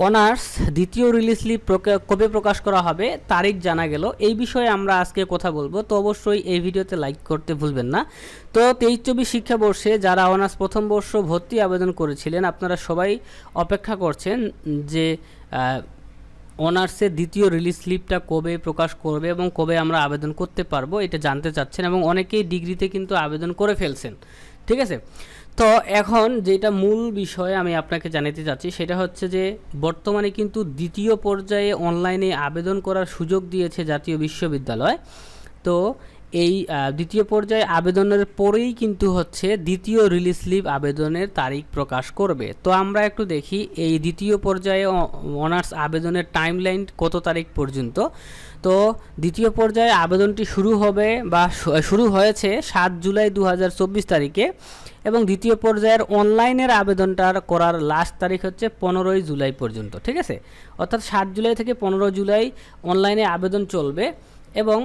Honours দ্বিতীয় release slip কবে প্রকাশ করা হবে তারিখ জানা গেল। এই বিষয়ে আমরা আজকে কথা বলব। তো অবশ্যই এই ভিডিওতে লাইক করতে ভুলবেন না। তো তেইশ চব্বিশ শিক্ষাবর্ষে যারা অনার্স প্রথম বর্ষ ভর্তি আবেদন করেছিলেন, আপনারা সবাই অপেক্ষা করছেন যে অনার্সের দ্বিতীয় রিলিজ স্লিপটা কবে প্রকাশ করবে এবং কবে আমরা আবেদন করতে পারব এটা জানতে চাচ্ছেন এবং অনেকেই ডিগ্রিতে কিন্তু আবেদন করে ফেলছেন। ঠিক আছে? তো এখন যেটা মূল বিষয় আমি আপনাকে জানাতে চাচ্ছি, সেটা হচ্ছে যে বর্তমানে কিন্তু দ্বিতীয় পর্যায়ে অনলাইনে আবেদন করার সুযোগ দিয়েছে জাতীয় বিশ্ববিদ্যালয়। তো এই দ্বিতীয় পর্যায়ে আবেদনের পরেই কিন্তু হচ্ছে দ্বিতীয় রিলিজ স্লিপ আবেদনের তারিখ প্রকাশ করবে। তো আমরা একটু দেখি এই দ্বিতীয় পর্যায়ে অনার্স আবেদনের টাইমলাইন কত তারিখ পর্যন্ত। তো দ্বিতীয় পর্যায়ে আবেদনটি শুরু হবে বা শুরু হয়েছে সাত জুলাই দু হাজার চব্বিশ তারিখে এবং দ্বিতীয় পর্যায়ের অনলাইনের আবেদনটার করার লাস্ট তারিখ হচ্ছে পনেরোই জুলাই পর্যন্ত, ঠিক আছে? অর্থাৎ সাত জুলাই থেকে পনেরো জুলাই অনলাইনে আবেদন চলবে এবং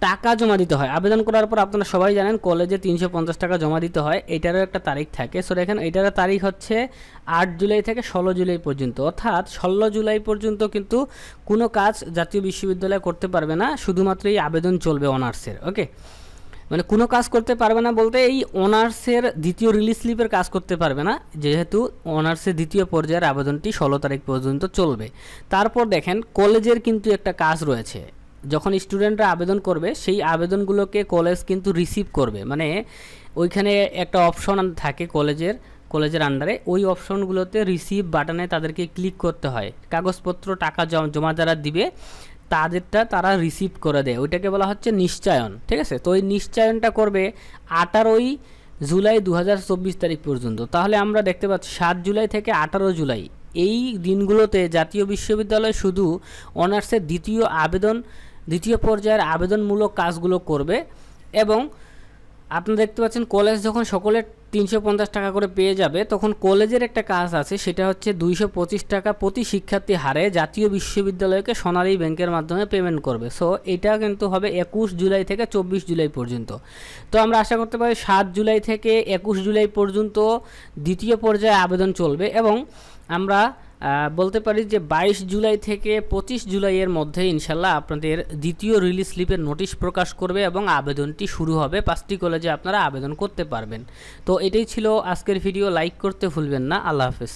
টাকা জমা দিতে হয়। আবেদন করার পর আপনারা সবাই জানেন, কলেজে তিনশো পঞ্চাশ টাকা জমা দিতে হয়। এটারও একটা তারিখ থাকে। সো দেখেন, এটারও তারিখ হচ্ছে আট জুলাই থেকে ষোলো জুলাই পর্যন্ত। অর্থাৎ ষোলো জুলাই পর্যন্ত কিন্তু কোনো কাজ জাতীয় বিশ্ববিদ্যালয় করতে পারবে না। শুধুমাত্র এই আবেদন চলবে অনার্সের, ওকে? মানে কোনো কাজ করতে পারবে না বলতে এই অনার্সের দ্বিতীয় রিলিজ স্লিপের কাজ করতে পারবে না। যেহেতু অনার্সের দ্বিতীয় পর্যায়ের আবেদনটি ষোলো তারিখ পর্যন্ত চলবে। তারপর দেখেন, কলেজের কিন্তু একটা কাজ রয়েছে। যখন স্টুডেন্টরা আবেদন করবে, সেই আবেদনগুলোকে কলেজ কিন্তু রিসিভ করবে। মানে ওইখানে একটা অপশন থাকে কলেজের কলেজের আন্ডারে ওই অপশনগুলোতে রিসিভ বাটনে তাদেরকে ক্লিক করতে হয়। কাগজপত্র, টাকা জম- যারা দিবে, তাদেরটা তারা রিসিভ করে দেয়। ওইটাকে বলা হচ্ছে নিশ্চয়ন। ঠিক আছে? তো ওই নিশ্চয়নটা করবে আঠারোই জুলাই দু হাজার চব্বিশ তারিখ পর্যন্ত। তাহলে আমরা দেখতে পাচ্ছি, সাত জুলাই থেকে আঠারো জুলাই। এই দিনগুলোতে জাতীয় বিশ্ববিদ্যালয় শুধু অনার্সের দ্বিতীয় আবেদন, দ্বিতীয় পর্যায়ের আবেদনমূলক কাজগুলো করবে এবং আপনি দেখতে পাচ্ছেন কলেজ যখন সকলের তিনশো পঞ্চাশ টাকা করে পেয়ে যাবে, তখন কলেজের একটা কাজ আছে, সেটা হচ্ছে দুইশো পঁচিশ টাকা প্রতি শিক্ষার্থী হারে জাতীয় বিশ্ববিদ্যালয়কে সোনালী ব্যাংকের মাধ্যমে পেমেন্ট করবে। সো এটা কিন্তু হবে একুশ জুলাই থেকে চব্বিশ জুলাই পর্যন্ত। তো আমরা আশা করতে পারি সাত জুলাই থেকে একুশ জুলাই পর্যন্ত দ্বিতীয় পর্যায়ে আবেদন চলবে এবং আমরা বলতে পারি যে বাইশ জুলাই থেকে পঁচিশ জুলাইয়ের মধ্যে ইনশাল্লাহ আপনাদের দ্বিতীয় রিলিজ স্লিপের নোটিশ প্রকাশ করবে এবং আবেদনটি শুরু হবে। পাঁচটি কলেজে আপনারা আবেদন করতে পারবেন। তো এটাই ছিল আজকের ভিডিও লাইক করতে ভুলবেন না। আল্লাহ হাফেজ।